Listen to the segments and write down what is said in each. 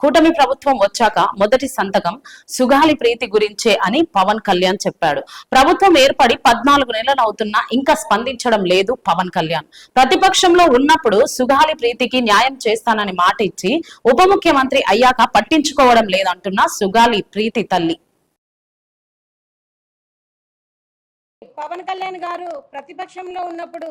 కూటమి ప్రభుత్వం వచ్చాక మొదటి సంతకం సుగాలి ప్రీతి గురించే అని పవన్ కళ్యాణ్ చెప్పాడు. ప్రభుత్వం ఏర్పడి పద్నాలుగు నెలలు అవుతున్నా ఇంకా స్పందించడం లేదు పవన్ కళ్యాణ్. ప్రతిపక్షంలో ఉన్నప్పుడు సుగాలి ప్రీతికి న్యాయం చేస్తానని మాట ఇచ్చి ఉప ముఖ్యమంత్రి అయ్యాక పట్టించుకోవడం లేదంటున్న సుగాలి ప్రీతి తల్లి. పవన్ కళ్యాణ్ గారు ప్రతిపక్షంలో ఉన్నప్పుడు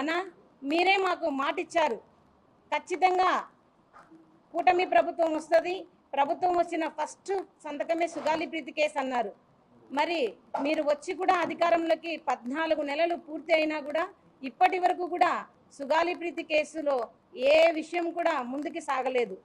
అన్న మీరే మాకు మాట ఇచ్చారు ఖచ్చితంగా కూటమి ప్రభుత్వం వస్తుంది. ప్రభుత్వం వచ్చిన ఫస్ట్ సంతకమే సుగాలి ప్రీతి కేసు అన్నారు. మరి మీరు వచ్చి కూడా అధికారంలోకి పద్నాలుగు నెలలు పూర్తి అయినా కూడా ఇప్పటి వరకు కూడా సుగాలి ప్రీతి కేసులో ఏ విషయం కూడా ముందుకు సాగలేదు.